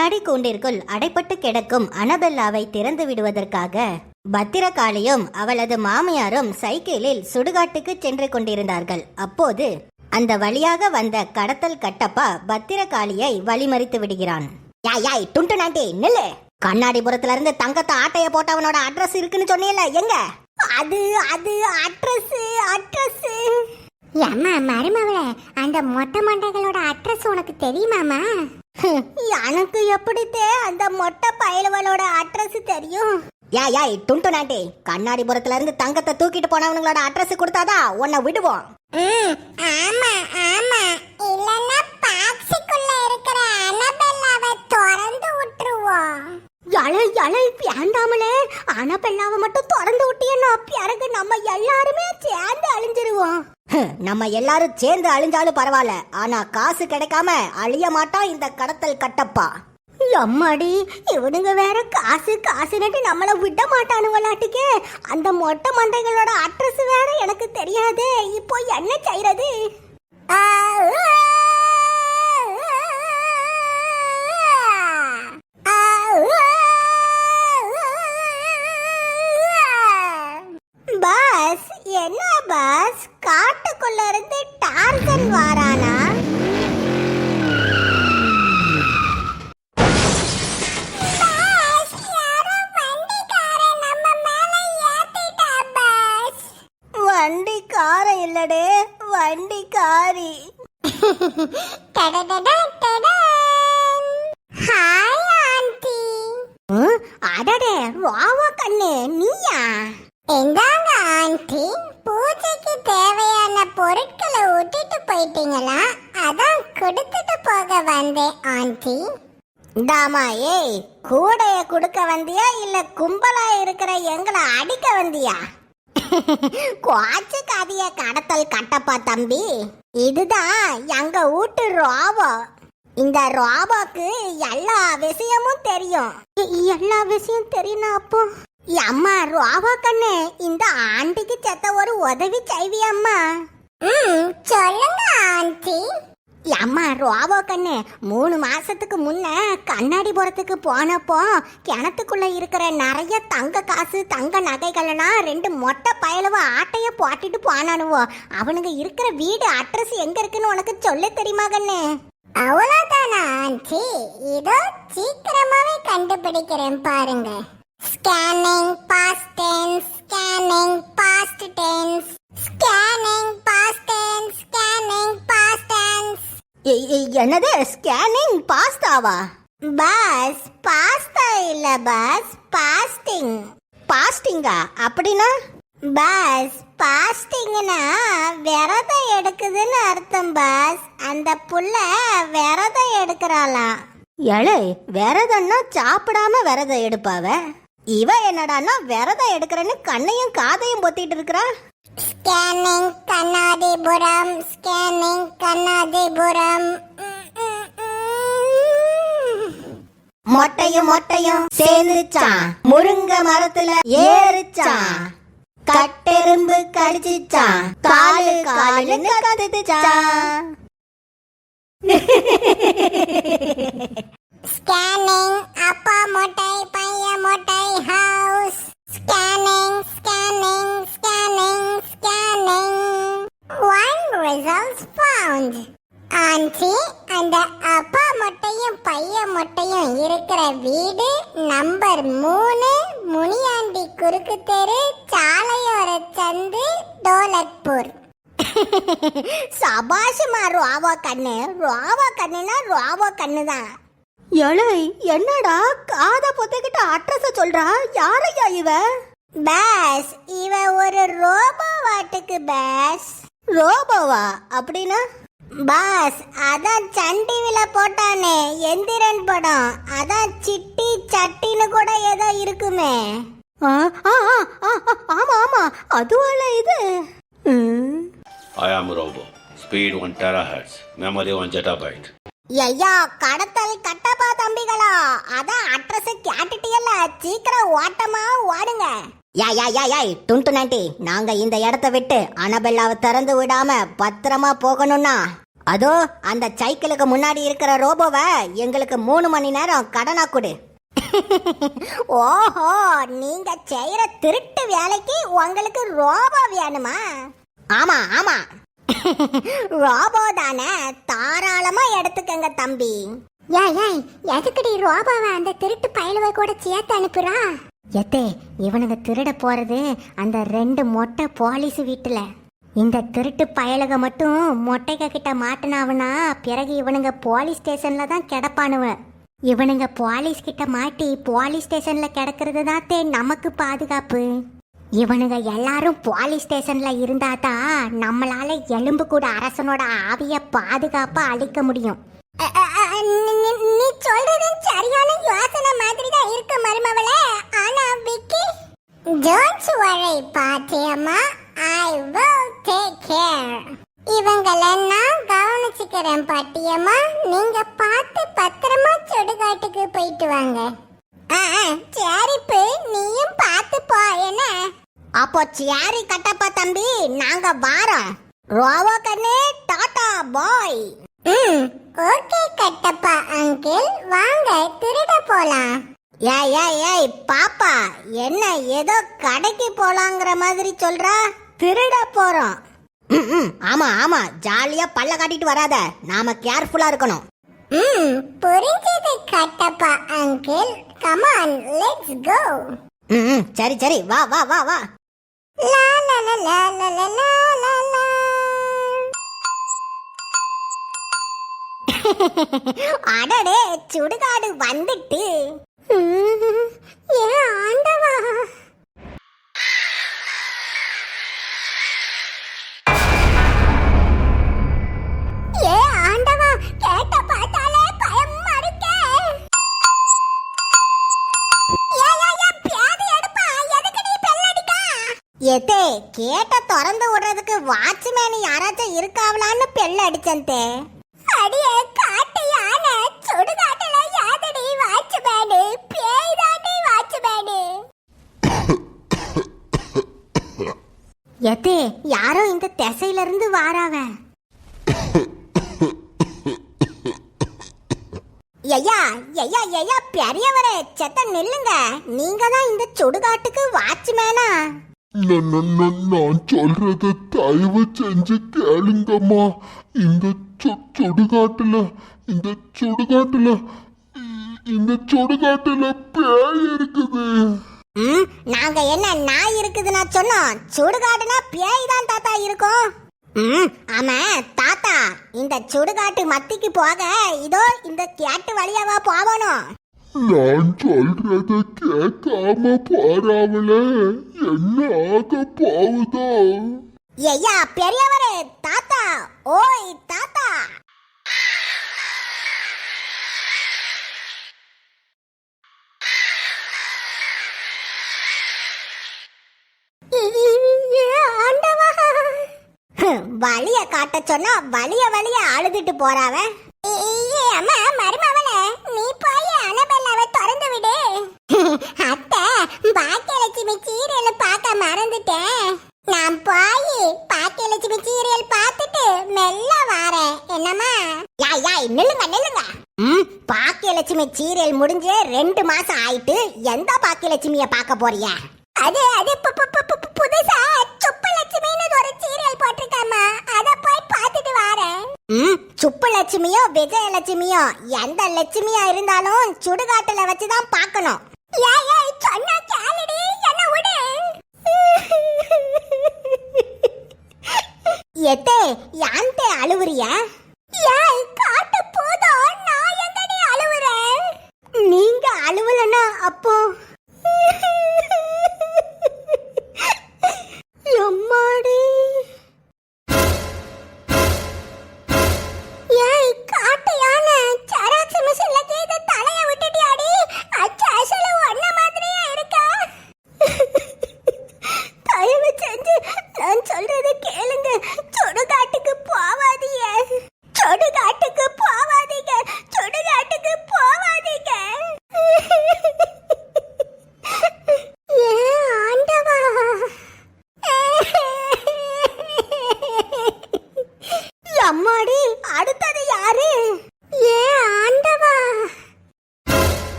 கண்ணாடி கூண்டிற்குள் அடைப்பட்டு கிடக்கும் அனபெல்லாவை திறந்து விடுவதற்காக பத்திரகாளியும் அவளது மாமியாரும் சைக்கிளில் சுடுகாட்டுக்கு சென்று கொண்டிருந்தார்கள். அப்போது அந்த வழியாக வந்த கடத்தல் கட்டப்பா பத்திரகாளியை வழிமறித்து விடுகிறான். யாய் யாய் டுண்டு நாண்டி நில்லு. கண்ணாடிபுரத்துல இருந்து தங்கத்தை ஆட்டைய போட்டவனோட அட்ரஸ் இருக்குன்னு சொன்னீல எங்க? அது அது அட்ரஸ் அட்ரஸ். ஏம்மா மருமவளே அந்த மொட்டை மண்டைகளோட அட்ரஸ் உனக்கு தெரியுமாமா எனக்கு எப்படித்தே அந்த மொட்டை பயலுவலோட அட்ரஸ் தெரியும்? யா யாய் டுண்டு நாண்டி. கண்ணாடிபுரத்துல இருந்து தங்கத்தை தூக்கிட்டு போனவங்களோட அட்ரஸ் கொடுத்தாதா? உன்னை விடுவோம். ம் ஆமா ஆமா. இல்லன்னா பாக்ஸுக்குள்ள இருக்கிற அனபெல்லாவை திறந்து விட்டுருவோம். எலை எலை வேண்டாமலே. அனபெல்லாவை மட்டும் திறந்து விட்டியன்னா பிறகு நம்ம எல்லாருமே சேர்ந்து அழிஞ்சிருவோம். நம்ம எல்லாரும் சேர்ந்து அழிஞ்சாலும் பரவாயில்ல. ஆனா காசு கிடைக்காம அழிய மாட்டான் இந்த கடத்தல் கட்டப்பா. எம்மாடி இவனுங்க வேற காசு காசுன்னுட்டு நம்மள விட மாட்டானுவலாட்டுக்கே அந்த மொட்டை மண்டைகளோட அட்ரஸ் வேற எனக்கு தெரியாதே. இப்போ என்ன செய்யறது பாஸ் பஸ் என்ன பஸ்? காட்டுக்குள்ள இருந்து டார்சன் வாரானா? வண்டிக்காரன் இல்லடே வண்டி காரி டடடடா, டடான். Hi aunty. அடடே ராவா கண்ணு நீயா? இந்தாங்க ஆண்டி. பூஜைக்கு தேவையான பொருட்களை விட்டுட்டு போயிட்டீங்களா? அதான் கொடுத்துட்டு போக வந்தேன் ஆண்டி. தாமா ஏய் கூடைய கொடுக்க வந்தியா இல்ல கும்பலா இருக்கிற எங்களை அடிக்க வந்தியா? குவாச்சு கதைய கடத்தல் கட்டப்பா தம்பி. இதுதான் எங்க வீட்டு ராவோ இந்த ராவோக்கு எல்லா விஷயமும் தெரியும். எல்லா விஷயம் தெரியும் அப்போ? அம்மா ராவா கண்ணு இந்த ஆண்டிக்கு செத்த ஒரு உதவி செய்வியம்மா ம் சொல்லுங்க ஆண்டி. அம்மா ரோபோ கண்ணு மூணு மாசத்துக்கு முன்ன கண்ணாடிபுரத்துக்கு போனப்போ கிணத்துக்குள்ள இருக்கிற நிறைய தங்க காசு தங்க நகைகள்லாம் ரெண்டு மொட்டை பயலுவ ஆட்டைய போட்டுட்டு போனானுவோ. அவனுங்க இருக்கிற வீடு அட்ரஸ் எங்க இருக்குன்னு உனக்கு சொல்ல தெரியுமா கண்ணு? அவ்வளோதானா ஆண்டி? இதோ சீக்கிரமாவே கண்டுபிடிக்கிறேன் பாருங்க. Scanning past tense scanning past tense scanning past tense scanning past tense என்னது? ஸ்கேனிங் பாஸ்தாவா பஸ் பாஸ்தா இல்ல பஸ் பாஸ்டிங் பாஸ்டிங்கா அப்படின்னா? பஸ் பாஸ்டிங்னா விரதம் எடுக்குதுன்னு அர்த்தம் பஸ் அந்த புள்ள விரதம் எடுக்கிறாளாம். எழை விரதம்னா சாப்பிடாம விரதம் எடுப்பாவ? இவ என்னடான்னா விரதம் எடுக்கிறேன்னு கண்ணையும் காதையும் பொத்திட்டு இருக்கிறா. ஸ்கேனிங் கண்ணாடிபுரம் ஸ்கேனிங் கண்ணாடிபுரம் மொட்டையும் மொட்டையும் சேர்ந்துச்சான் முருங்க மரத்துல ஏறுச்சான் கட்டெரும்பு கடிச்சிச்சான் காலு காலுன்னு கத்துச்சான் ஸ்கேனிங் அப்பா மொட்டை பையன் மொட்டை house scanning scanning scanning scanning one results found aunty அந்த அப்பா மொட்டையும் பையன் மொட்டையும் இருக்கிற வீடு நம்பர் மூணு முனியாண்டி குறுக்கு தெரு சாலையோர சந்து டோலக்பூர். சபாஷமா ராவா கண்ணு. ராவா கண்ணுனா ராவா கண்ணு தான் எழை என்னடா காத பொத்துக்கிட்ட அட்ரஸ சொல்றா? யாரையா இவ? பேஸ் இவ ஒரு ரோபோ வாட்டுக்கு பேஸ் ரோபோவா? அப்படின்னா? பாஸ் அதான் சன் டிவில போட்டானே எந்திரன் படம். அதான் சிட்டி சட்டின்னு கூட ஏதோ இருக்குமே. ஆமா ஆமா அதுவால இது. I am Robo. Speed 1 terahertz. Memory 1 zettabyte. ஐயா கடத்தல் கட்டப்பா தம்பிகளா. அதான் அட்ரஸ் கேட்டுட்டியல்ல. சீக்கிரம் ஓட்டமா ஓடுங்க. யா யா யா யாய் டுண்டு நாண்டி நாங்க இந்த இடத்த விட்டு அனபெல்லாவை திறந்து விடாம பத்திரமா போகணும்னா? அதோ அந்த சைக்கிளுக்கு முன்னாடி இருக்கிற ரோபோவை எங்களுக்கு மூணு மணி நேரம் கடனா கொடு. ஓஹோ நீங்க செய்யற திருட்டு வேலைக்கு உங்களுக்கு ரோபோ வேணுமா? ஆமா ஆமா. ரோபோ தானே தாராளமா எடுத்துக்கங்க தம்பி. ஏய் ஏய் எதுக்குடி ரோபாவை அந்த திருட்டு பயலுவ கூட சேர்த்து அனுப்புறா? எத்தே இவனுங்க திருட போறது அந்த ரெண்டு மொட்டை போலீஸ் வீட்டுல. இந்த திருட்டு பயலுக மட்டும் மொட்டைக கிட்ட மாட்டினாவனா பிறகு இவனுங்க போலீஸ் ஸ்டேஷன்ல தான் கிடப்பானுவன் இவனுங்க போலீஸ் கிட்ட மாட்டி போலீஸ் ஸ்டேஷன்ல கிடக்கிறது தான் தே நமக்கு பாதுகாப்பு. இவனுங்க எல்லாரும் போலீஸ் ஸ்டேஷன்ல இருந்தா தான் நம்மளால எலும்பு கூட அரசனோட ஆவிய பாதுகாப்பா அழிக்க முடியும். நீ- சொல்றது சரியான யோசனை மாதிரி தான் இருக்கு மருமவளே. ஆனா விக்கி டோன்ட் வரி பாட்டியம்மா ஐ வில் டேக் கேர் இவங்கள நான் கவனிச்சுக்கிறேன் பாட்டியம்மா. நீங்க பார்த்து பத்திரமா சுடுகாட்டுக்கு போயிட்டு வாங்க. ஆ ஆ, சரிப்பு நீயும் பார்த்து போ என்ன? அப்போ சேரி கட்டப்பா தம்பி நாங்க வாரோம். ரோவோ கண்ணு டாடா பாய். ம். Okay Kattappa uncle. வாங்க திருட போலாம். ஏய் ஏய் ஏய் பாப்பா என்ன ஏதோ கடைக்கு போலாங்கிற மாதிரி சொல்றா? திருட போறோம். ம், ஆமா ஆமா. ஜாலியா பல்ல காட்டிட்டு வராத. நாம கேர்ஃபுல்லா இருக்கணும். ம் புரிஞ்சது Kattappa uncle. Come on let's go ம், சரி சரி. வா வா வா வா. லா லா லா லா லா லா லா லா லா அடடே சுடுகாடு வந்துட்டு ஏ ஆண்டவா எது யாரோ இந்த திசையில இருந்து வாராவ? ஐயா ஐயா ஐயா பெரியவரே செத்த நில்லுங்க. நீங்க தான் இந்த சுடுகாட்டுக்கு வாட்ச்மேனா? நான் சொல்றத தயவு செஞ்சு கேளுங்கம்மா. இந்த சு- சுடுகாட்டுல இந்த சுடுகாட்டுல இந்த சுடுகாட்டுல பேய் இருக்குது. ம்? நாங்க என்ன நாய் இருக்குதுன்னா சொன்னோம். சுடுகாடுனா பேய் தான் தாத்தா இருக்கும். ம் ஆமா தாத்தா இந்த சுடுகாட்டு மத்திக்கு போக இதோ இந்த கேட்டு வழியாவா போகணும். நான் சொல்றத கேட்காம போறாவளே. என்ன ஆக போகுதோ? ஐயா பெரியவரே தாத்தா ஓய் தாத்தா. வழிய காட்ட சொன்னா வழிய வழிய அழுதுட்டு போறாவ. அம்மா மருமவள நீ போய் அனபெல்லாவை திறந்து விடு. அத்தை பாக்கியலட்சுமி சீரியல் பார்க்க மறந்துட்டேன். நான் போய் பாக்கியலட்சுமி சீரியல் பார்த்துட்டு மெல்ல வாரேன். என்னம்மா? யாய் யாய் நில்லுங்க நில்லுங்க. ம் பாக்கியலட்சுமி சீரியல் முடிஞ்சு ரெண்டு மாசம் ஆயிட்டு எந்த பாக்கியலட்சுமிய பார்க்க போறியா? அது அது புதுசா சுப்புலட்சுமின்னு ஒரு சீரியல் போட்டிருக்காமா அத போய் பார்த்துட்டு வாரேன். ம் சுப்புலட்சுமியோ விஜயலட்சுமியோ எந்த லட்சுமியா இருந்தாலும் சுடுகாட்டுல வச்சுதான் பார்க்கணும். ஏய் ஏய் சொன்னா கேளுடி என்ன விடு. எத்தே யான்தே அழுவுறிய?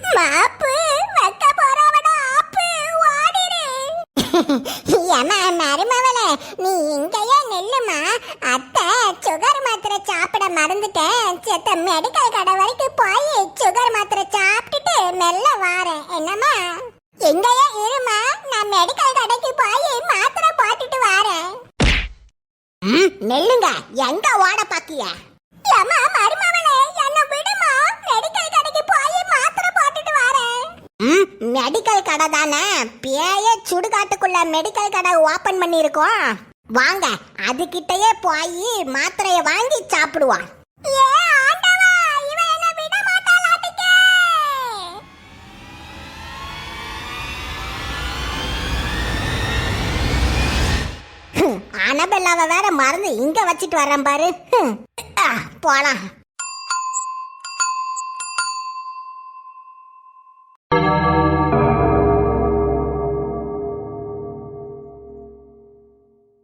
மாப்பு வைக்க போறவட ஆப்பு ஓடிரு ஏமா மருமவளே நீ இங்கேயே நில்லுமா அத்தை சுகர் மாத்திரை சாப்பிட மறந்துட்டேன் செத்த மெடிக்கல் கடை வரைக்கும் போய் சுகர் மாத்திரை சாப்பிட்டுட்டு மெல்ல வாரேன் என்னம்மா எங்கேயே இருமா நான் மெடிக்கல் கடைக்கு போய் மாத்திரை போட்டுட்டு வாரேன் நெல்லுங்க எங்க ஓட பாக்கிய ஏமா மருமவளே என்ன விடுமா மெடிக்கல் கடைக்கு போய் மாத்திரை போட்டுட்டு வாரேன் ம், மெடிக்கல் கடை தானே? பேய சுடுகாட்டுக்குள்ள மெடிக்கல் கடை ஓபன் பண்ணியிருக்கோம். வாங்க அதுகிட்டயே போய் மாத்திரைய வாங்கி சாப்பிடுவோம். அனபெல்லாவை வேற மறந்து இங்க வச்சிட்டு வரேன் பாரு. போலாம்.